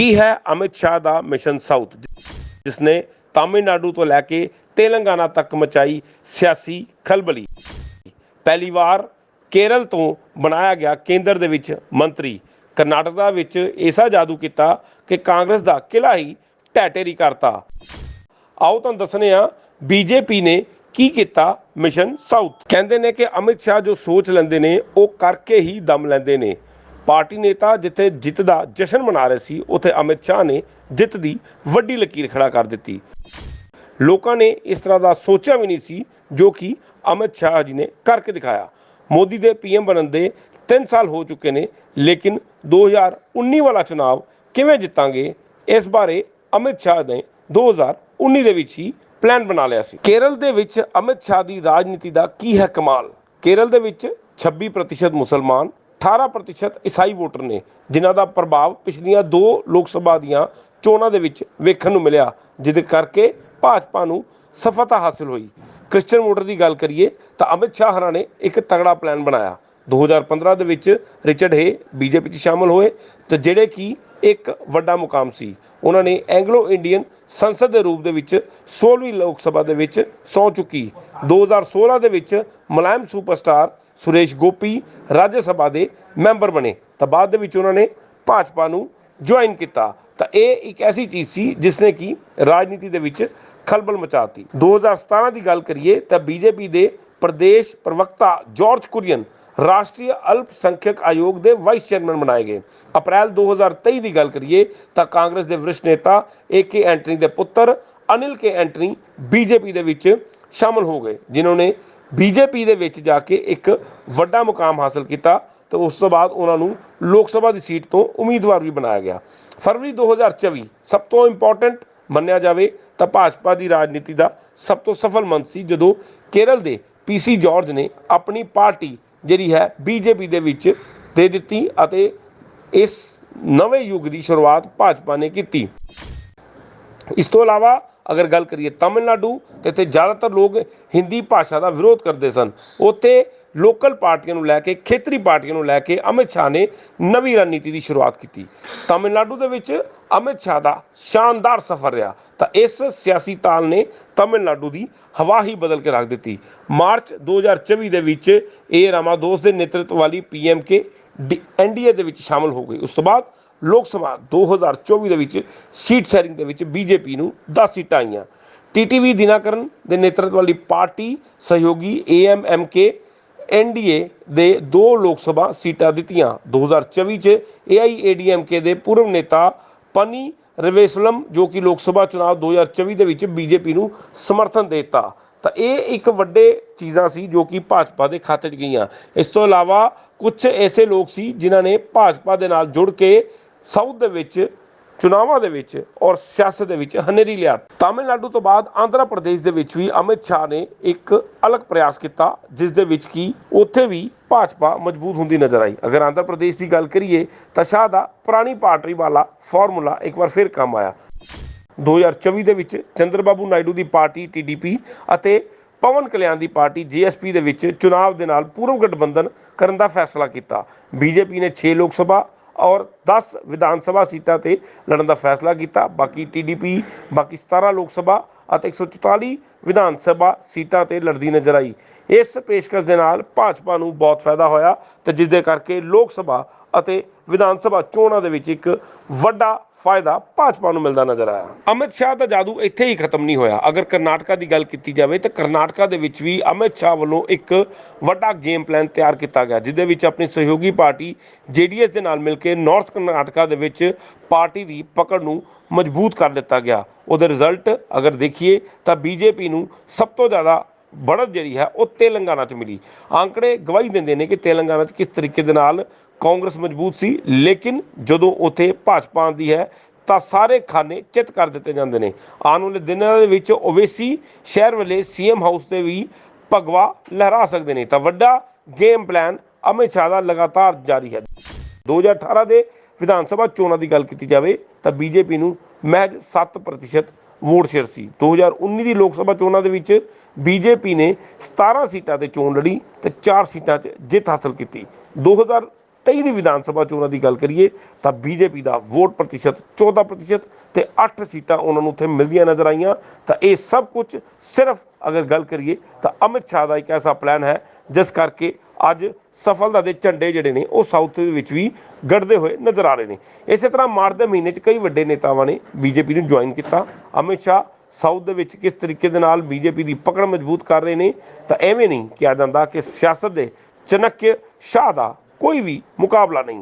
ਕੀ ਹੈ ਅਮਿਤ ਸ਼ਾਹ ਦਾ mission south? ਜਿਸ ਨੇ ਤਾਮਿਲਨਾਡੂ ਤੋਂ ਲੈ ਕੇ ਤੇਲੰਗਾਨਾ ਤੱਕ ਮਚਾਈ ਸਿਆਸੀ ਖਲਬਲੀ। ਪਹਿਲੀ ਵਾਰ ਕੇਰਲ ਤੋਂ ਬਣਾਇਆ ਗਿਆ ਕੇਂਦਰ ਦੇ ਵਿੱਚ ਮੰਤਰੀ। ਕਰਨਾਟਕਾ ਵਿੱਚ ਐਸਾ ਜਾਦੂ ਕੀਤਾ ਕਿ ਕਾਂਗਰਸ ਦਾ ਕਿਲਾ ਹੀ ਢਹਿ ਕਰਤਾ। ਆਓ ਤੁਹਾਨੂੰ ਦੱਸਨੇ ਆ ਬੀਜੇਪੀ ਨੇ ਕੀ ਕੀਤਾ ਮਿਸ਼ਨ ਸਾਊਥ? ਕਹਿੰਦੇ ਨੇ ਕਿ ਅਮਿਤ ਸ਼ਾਹ ਜੋ ਸੋਚ ਲੈਂਦੇ ਨੇ, ਉਹ ਕਰਕੇ ਹੀ ਦਮ ਲੈਂਦੇ ਨੇ। ਪਾਰਟੀ ਨੇਤਾ ਜਿੱਥੇ ਜਿੱਤ ਦਾ ਜਸ਼ਨ ਮਨਾ ਰਹੇ ਸੀ, ਉੱਥੇ ਅਮਿਤ ਸ਼ਾਹ ਨੇ ਜਿੱਤ ਦੀ ਵੱਡੀ ਲਕੀਰ ਖੜਾ ਕਰ ਦਿੱਤੀ। ਲੋਕਾਂ ਨੇ ਇਸ ਤਰ੍ਹਾਂ ਦਾ ਸੋਚਿਆ ਵੀ ਨਹੀਂ ਸੀ, ਜੋ ਕਿ ਅਮਿਤ ਸ਼ਾਹ ਜੀ ਨੇ ਕਰਕੇ ਦਿਖਾਇਆ। ਮੋਦੀ ਦੇ ਪੀਐਮ ਬਣਨ ਦੇ 3 ਸਾਲ ਹੋ ਚੁੱਕੇ ਨੇ, ਲੇਕਿਨ 2019 ਵਾਲਾ ਚੁਣਾਵ ਕਿਵੇਂ ਜਿੱਤਾਂਗੇ, ਇਸ ਬਾਰੇ ਅਮਿਤ ਸ਼ਾਹ ਨੇ 2019 ਦੇ ਵਿੱਚ ਹੀ ਪਲਾਨ ਬਣਾ ਲਿਆ ਸੀ। ਕੇਰਲ ਦੇ ਵਿੱਚ ਅਮਿਤ ਸ਼ਾਹ ਦੀ ਰਾਜਨੀਤੀ ਦਾ ਕੀ ਹੈ ਕਮਾਲ? ਕੇਰਲ ਦੇ ਵਿੱਚ 26% ਮੁਸਲਮਾਨ 18% ਈਸਾਈ ਵੋਟਰ ਨੇ, ਜਿਨ੍ਹਾਂ ਦਾ ਪ੍ਰਭਾਵ ਪਿਛਲੀਆਂ ਦੋ ਲੋਕ ਸਭਾ ਦੀਆਂ ਚੋਣਾਂ ਦੇ ਵਿੱਚ ਵੇਖਣ ਨੂੰ ਮਿਲਿਆ, ਜਿਹਦੇ ਕਰਕੇ ਭਾਜਪਾ ਨੂੰ ਸਫਲਤਾ ਹਾਸਲ ਹੋਈ। ਕ੍ਰਿਸਚੀਅਨ ਵੋਟਰ ਦੀ ਗੱਲ ਕਰੀਏ ਤਾਂ ਅਮਿਤ ਸ਼ਾਹ ਹਰਾਂ ਨੇ ਇੱਕ ਤਗੜਾ ਪਲਾਨ ਬਣਾਇਆ। 2015 ਦੇ ਵਿੱਚ ਰਿਚਰਡ ਏ ਬੀਜੇਪੀ 'ਚ ਸ਼ਾਮਲ ਹੋਏ ਤੇ ਜਿਹੜੇ ਕਿ ਇੱਕ ਵੱਡਾ ਮੁਕਾਮ ਸੀ। ਉਹਨਾਂ ਨੇ ਐਂਗਲੋ ਇੰਡੀਅਨ ਸੰਸਦ ਦੇ ਰੂਪ ਦੇ ਵਿੱਚ 16ਵੀਂ ਲੋਕ ਸਭਾ ਦੇ ਵਿੱਚ ਸੌ ਚੁੱਕੀ। 2016 ਦੇ ਵਿੱਚ ਮੁਲਾਇਮ ਸੁਪਰਸਟਾਰ ਸੁਰੇਸ਼ ਗੋਪੀ ਰਾਜ ਸਭਾ ਦੇ ਮੈਂਬਰ ਬਣੇ। ਤਾਂ ਬਾਅਦ ਦੇ ਵਿੱਚ ਉਹਨਾਂ ਨੇ ਭਾਜਪਾ ਨੂੰ ਜੁਆਇਨ ਕੀਤਾ। ਤਾਂ ਇਹ ਇੱਕ ਐਸੀ ਚੀਜ਼ ਸੀ ਜਿਸ ਨੇ ਕਿ ਰਾਜਨੀਤੀ ਦੇ ਵਿੱਚ ਖਲਬਲ ਮਚਾਤੀ। 2017 ਦੀ ਗੱਲ ਕਰੀਏ ਤਾਂ ਬੀਜੇਪੀ ਦੇ ਪ੍ਰਦੇਸ਼ ਪ੍ਰਵਕਤਾ ਜਾਰਜ ਕੁਰੀਅਨ ਰਾਸ਼ਟਰੀ ਅਲਪ ਆਯੋਗ ਦੇ ਵਾਈਸ ਚੇਅਰਮੈਨ ਬਣਾਏ ਗਏ। ਅਪ੍ਰੈਲ 2023 ਦੀ ਗੱਲ ਕਰੀਏ ਤਾਂ ਕਾਂਗਰਸ ਦੇ ਵਰਿਸ਼ਠ ਨੇਤਾ ਏਕੇ ਐਂਟਨੀ ਦੇ ਪੁੱਤਰ ਅਨਿਲ ਕੇ ਐਂਟਨੀ ਬੀਜੇਪੀ ਦੇ ਵਿੱਚ ਸ਼ਾਮਲ ਹੋ ਗਏ, ਜਿਨ੍ਹਾਂ ਨੇ ਬੀਜੇਪੀ ਦੇ ਵਿੱਚ ਜਾ ਕੇ ਇੱਕ ਵੱਡਾ ਮੁਕਾਮ ਹਾਸਲ ਕੀਤਾ ਤੇ ਉਸ ਤੋਂ ਬਾਅਦ ਉਹਨਾਂ ਨੂੰ ਲੋਕ ਸਭਾ ਦੀ ਸੀਟ ਤੋਂ ਉਮੀਦਵਾਰ ਵੀ ਬਣਾਇਆ ਗਿਆ। ਫਰਵਰੀ 2024 ਸਭ ਤੋਂ ਇੰਪੋਰਟੈਂਟ ਮੰਨਿਆ ਜਾਵੇ ਤਾਂ ਭਾਜਪਾ ਦੀ ਰਾਜਨੀਤੀ ਦਾ ਸਭ ਤੋਂ ਸਫਲ ਮੰਥ ਸੀ, ਜਦੋਂ ਕੇਰਲ ਦੇ ਪੀਸੀ ਜਾਰਜ ਨੇ ਆਪਣੀ ਪਾਰਟੀ ਜਿਹੜੀ ਹੈ ਬੀਜੇਪੀ ਦੇ ਵਿੱਚ ਦੇ ਦਿੱਤੀ ਅਤੇ ਇਸ ਨਵੇਂ ਯੁੱਗ ਦੀ ਸ਼ੁਰੂਆਤ ਭਾਜਪਾ ਨੇ ਕੀਤੀ। ਇਸ ਤੋਂ ਇਲਾਵਾ ਅਗਰ ਗੱਲ ਕਰੀਏ ਤਾਮਿਲਨਾਡੂ, ਤੇ ਇੱਥੇ ਜ਼ਿਆਦਾਤਰ ਲੋਕ ਹਿੰਦੀ ਭਾਸ਼ਾ ਦਾ ਵਿਰੋਧ ਕਰਦੇ ਸਨ। ਉੱਥੇ ਲੋਕਲ ਪਾਰਟੀਆਂ ਨੂੰ ਲੈ ਕੇ, ਖੇਤਰੀ ਪਾਰਟੀਆਂ ਨੂੰ ਲੈ ਕੇ ਅਮਿਤ ਸ਼ਾਹ ਨੇ ਨਵੀਂ ਰਣਨੀਤੀ ਦੀ ਸ਼ੁਰੂਆਤ ਕੀਤੀ। ਤਾਮਿਲਨਾਡੂ ਦੇ ਵਿੱਚ ਅਮਿਤ ਸ਼ਾਹ ਦਾ ਸ਼ਾਨਦਾਰ ਸਫ਼ਰ ਰਿਹਾ। ਤਾਂ ਇਸ ਸਿਆਸੀ ਤਾਲ ਨੇ ਤਾਮਿਲਨਾਡੂ ਦੀ ਹਵਾ ਹੀ ਬਦਲ ਕੇ ਰੱਖ ਦਿੱਤੀ। ਮਾਰਚ 2024 ਦੇ ਵਿੱਚ ਇਹ ਰਾਮਾਦੋਸ ਦੇ ਨੇਤਰਤਵ ਵਾਲੀ ਪੀਐਮਕੇ ਐਨਡੀਏ ਦੇ ਵਿੱਚ ਸ਼ਾਮਲ ਹੋ ਗਈ ਉਸ ਤੋਂ ਬਾਅਦ ਲੋਕ ਸਭਾ 2024 ਦੇ ਵਿੱਚ ਸੀਟ ਸ਼ੇਅਰਿੰਗ ਦੇ ਵਿੱਚ ਬੀਜੇਪੀ ਨੂੰ 10 ਸੀਟਾਂ ਆਈਆਂ। ਟੀਟੀਵੀ ਦਿਨਾਕਰਨ ਦੇ ਨੇਤਰਤਵ ਵਾਲੀ ਪਾਰਟੀ, ਸਹਿਯੋਗੀ ਏਐਮਐਮਕੇ ਐਨਡੀਏ ਦੇ ਦੋ ਲੋਕ ਸਭਾ ਸੀਟਾਂ ਦਿੱਤੀਆਂ। 2024 ਚ ਏਆਈਏਡੀਐਮਕੇ ਦੇ ਪੂਰਵ ਨੇਤਾ ਪਨੀ ਰਵੇਸਲਮ, ਜੋ ਕਿ ਲੋਕ ਸਭਾ ਚੁਣਾਵ 2024 ਦੇ ਵਿੱਚ ਬੀਜੇਪੀ ਨੂੰ ਸਮਰਥਨ ਦੇ ਦਿੱਤਾ। ਤਾਂ ਇਹ ਇੱਕ ਵੱਡੇ ਚੀਜ਼ਾਂ ਸੀ ਜੋ ਕਿ ਭਾਜਪਾ ਦੇ ਖਾਤੇ 'ਚ ਗਈਆਂ। ਇਸ ਤੋਂ ਇਲਾਵਾ ਕੁਝ ਐਸੇ ਲੋਕ ਸੀ ਜਿਨ੍ਹਾਂ ਨੇ ਭਾਜਪਾ ਦੇ ਨਾਲ ਜੁੜ ਕੇ ਸਾਊਥ ਦੇ ਵਿੱਚ, ਚੁਣਾਵਾਂ ਦੇ ਵਿੱਚ ਔਰ ਸਿਆਸਤ ਦੇ ਵਿੱਚ ਹਨੇਰੀ ਲਿਆ। ਤਾਮਿਲਨਾਡੂ ਤੋਂ ਬਾਅਦ ਆਂਧਰਾ ਪ੍ਰਦੇਸ਼ ਦੇ ਵਿੱਚ ਵੀ ਅਮਿਤ ਸ਼ਾਹ ਨੇ ਇੱਕ ਅਲੱਗ ਪ੍ਰਯਾਸ ਕੀਤਾ, ਜਿਸ ਦੇ ਵਿੱਚ ਕੀ ਉੱਥੇ ਵੀ ਭਾਜਪਾ ਮਜ਼ਬੂਤ ਹੁੰਦੀ ਨਜ਼ਰ ਆਈ। ਅਗਰ ਆਂਧਰਾ ਪ੍ਰਦੇਸ਼ ਦੀ ਗੱਲ ਕਰੀਏ, ਤਾਂ ਸ਼ਾਹ ਦਾ ਪੁਰਾਣੀ ਪਾਰਟੀ ਵਾਲਾ ਫਾਰਮੂਲਾ ਇੱਕ ਵਾਰ ਫਿਰ ਕੰਮ ਆਇਆ। 2024 ਦੇ ਵਿੱਚ ਚੰਦਰਬਾਬੂ ਨਾਇਡੂ ਦੀ ਪਾਰਟੀ ਟੀਡੀਪੀ ਅਤੇ ਪਵਨ ਕਲਿਆਣ ਦੀ ਪਾਰਟੀ ਜੀਐਸਪੀ ਦੇ ਵਿੱਚ ਚੁਣਾਵ ਦੇ ਨਾਲ ਪੂਰਵ ਗਠਬੰਧਨ ਕਰਨ ਦਾ ਫੈਸਲਾ ਕੀਤਾ। ਬੀਜੇਪੀ ਨੇ 6 ਲੋਕ ਸਭਾ ਔਰ 10 ਵਿਧਾਨ ਸਭਾ ਸੀਟਾਂ ਤੇ ਲੜਨ ਦਾ ਫੈਸਲਾ ਕੀਤਾ। ਬਾਕੀ ਟੀਡੀਪੀ ਬਾਕੀ 17 ਲੋਕ ਸਭਾ ਅਤੇ 144 ਵਿਧਾਨ ਸਭਾ ਸੀਟਾਂ ਤੇ ਲੜਦੀ ਨਜ਼ਰ ਆਈ। ਇਸ ਪੇਸ਼ਕਸ਼ ਦੇ ਨਾਲ ਭਾਜਪਾ ਨੂੰ ਬਹੁਤ ਫਾਇਦਾ ਹੋਇਆ ਤੇ ਜਿਸ ਦੇ ਕਰਕੇ ਲੋਕ ਸਭਾ ਅਤੇ ਵਿਧਾਨ ਸਭਾ ਚੋਣਾਂ ਦੇ ਵਿੱਚ ਇੱਕ ਵੱਡਾ ਫਾਇਦਾ ਭਾਜਪਾ ਨੂੰ ਮਿਲਦਾ ਨਜ਼ਰ ਆਇਆ। ਅਮਿਤ ਸ਼ਾਹ ਦਾ ਜਾਦੂ ਇੱਥੇ ਹੀ ਖਤਮ ਨਹੀਂ ਹੋਇਆ। ਅਗਰ ਕਰਨਾਟਕਾ ਦੀ ਗੱਲ ਕੀਤੀ ਜਾਵੇ ਤਾਂ ਕਰਨਾਟਕਾ ਦੇ ਵਿੱਚ ਵੀ ਅਮਿਤ ਸ਼ਾਹ ਵੱਲੋਂ ਇੱਕ ਵੱਡਾ ਗੇਮ ਪਲਾਨ ਤਿਆਰ ਕੀਤਾ ਗਿਆ, ਜਿਹਦੇ ਵਿੱਚ ਆਪਣੀ ਸਹਿਯੋਗੀ ਪਾਰਟੀ ਜੇਡੀਐਸ ਦੇ ਨਾਲ ਮਿਲ ਕੇ ਨਾਰਥ ਕਰਨਾਟਕਾ ਦੇ ਵਿੱਚ ਪਾਰਟੀ ਦੀ ਪਕੜ ਨੂੰ ਮਜ਼ਬੂਤ ਕਰ ਦਿੱਤਾ ਗਿਆ। ਉਹਦੇ ਰਿਜ਼ਲਟ ਅਗਰ ਦੇਖੀਏ ਤਾਂ ਬੀਜੇਪੀ ਨੂੰ ਸਭ ਤੋਂ ਜ਼ਿਆਦਾ ਬੜਤ ਜਿਹੜੀ ਹੈ ਉਹ ਤੇਲੰਗਾਨਾ 'ਚ ਮਿਲੀ। ਆંકੜੇ ਗਵਾਹੀ ਦਿੰਦੇ ਨੇ ਕਿ ਤੇਲੰਗਾਨਾ 'ਚ ਕਿਸ ਤਰੀਕੇ ਦੇ ਨਾਲ ਕਾਂਗਰਸ ਮਜ਼ਬੂਤ ਸੀ, ਲੇਕਿਨ ਜਦੋਂ ਉੱਥੇ ਭਾਜਪਾ ਆਉਂਦੀ ਹੈ, ਤਾਂ ਸਾਰੇ ਖਾਨੇ ਚਿੱਤ ਕਰ ਦਿੱਤੇ ਜਾਂਦੇ ਨੇ। ਆਉਣ ਵਾਲੇ ਦਿਨਾਂ ਦੇ ਵਿੱਚ ਓਵੇਸੀ ਸ਼ਹਿਰ ਵਾਲੇ ਸੀਐਮ ਹਾਊਸ ਤੇ ਵੀ ਭਗਵਾ ਲਹਿਰਾ ਸਕਦੇ ਨੇ। ਤਾਂ ਵੱਡਾ ਗੇਮ ਪਲਾਨ ਅਮਿਤ ਸ਼ਾਹ ਦਾ ਲਗਾਤਾਰ ਜਾਰੀ ਹੈ। 2018 ਦੇ ਵਿਧਾਨ ਸਭਾ ਚੋਣਾਂ ਦੀ ਗੱਲ ਕੀਤੀ ਜਾਵੇ, ਤਾਂ ਬੀਜੇਪੀ ਨੂੰ ਮਹਿਜ 7% ਵੋਟ ਸ਼ੇਅਰ ਸੀ। 2019 ਦੀ ਲੋਕ ਸਭਾ ਚੋਣਾਂ ਦੇ ਵਿੱਚ ਬੀਜੇਪੀ ਨੇ 17 ਸੀਟਾਂ ਤੇ ਚੋਣ ਲੜੀ ਤੇ 4 ਸੀਟਾਂ 'ਚ ਜਿੱਤ ਹਾਸਲ ਕੀਤੀ। 23 ਦੀ ਵਿਧਾਨ ਸਭਾ ਚੋਣਾਂ ਦੀ ਗੱਲ ਕਰੀਏ ਤਾਂ ਬੀਜੇਪੀ ਦਾ ਵੋਟ ਪ੍ਰਤੀਸ਼ਤ 14% ਤੇ 8 ਸੀਟਾਂ ਉਹਨਾਂ ਨੂੰ ਉੱਥੇ ਮਿਲਦੀਆਂ ਨਜ਼ਰ ਆਈਆਂ। ਤਾਂ ਇਹ ਸਭ ਕੁਝ ਸਿਰਫ ਅਗਰ ਗੱਲ ਕਰੀਏ ਤਾਂ ਅਮਿਤ ਸ਼ਾਹ ਦਾ ਇੱਕ ਐਸਾ ਪਲਾਨ ਹੈ, ਜਿਸ ਕਰਕੇ ਅੱਜ ਸਫਲਤਾ ਦੇ ਝੰਡੇ ਜਿਹੜੇ ਨੇ ਉਹ ਸਾਊਥ ਦੇ ਵਿੱਚ ਵੀ ਗੜਦੇ ਹੋਏ ਨਜ਼ਰ ਆ ਰਹੇ ਨੇ। ਇਸੇ ਤਰ੍ਹਾਂ ਮਾਰਚ ਦੇ ਮਹੀਨੇ 'ਚ ਕਈ ਵੱਡੇ ਨੇਤਾਵਾਂ ਨੇ ਬੀਜੇਪੀ ਨੂੰ ਜੁਆਇਨ ਕੀਤਾ। ਅਮਿਤ ਸ਼ਾਹ ਸਾਊਥ ਦੇ ਵਿੱਚ ਕਿਸ ਤਰੀਕੇ ਦੇ ਨਾਲ ਬੀਜੇਪੀ ਦੀ ਪਕੜ ਮਜ਼ਬੂਤ ਕਰ ਰਹੇ ਨੇ? ਤਾਂ ਐਵੇਂ ਨਹੀਂ ਕਿਹਾ ਜਾਂਦਾ ਕਿ ਸਿਆਸਤ ਦੇ ਚਨੱਕਿਆ ਸ਼ਾਹ ਦਾ ਕੋਈ ਵੀ ਮੁਕਾਬਲਾ ਨਹੀਂ ਹੈ।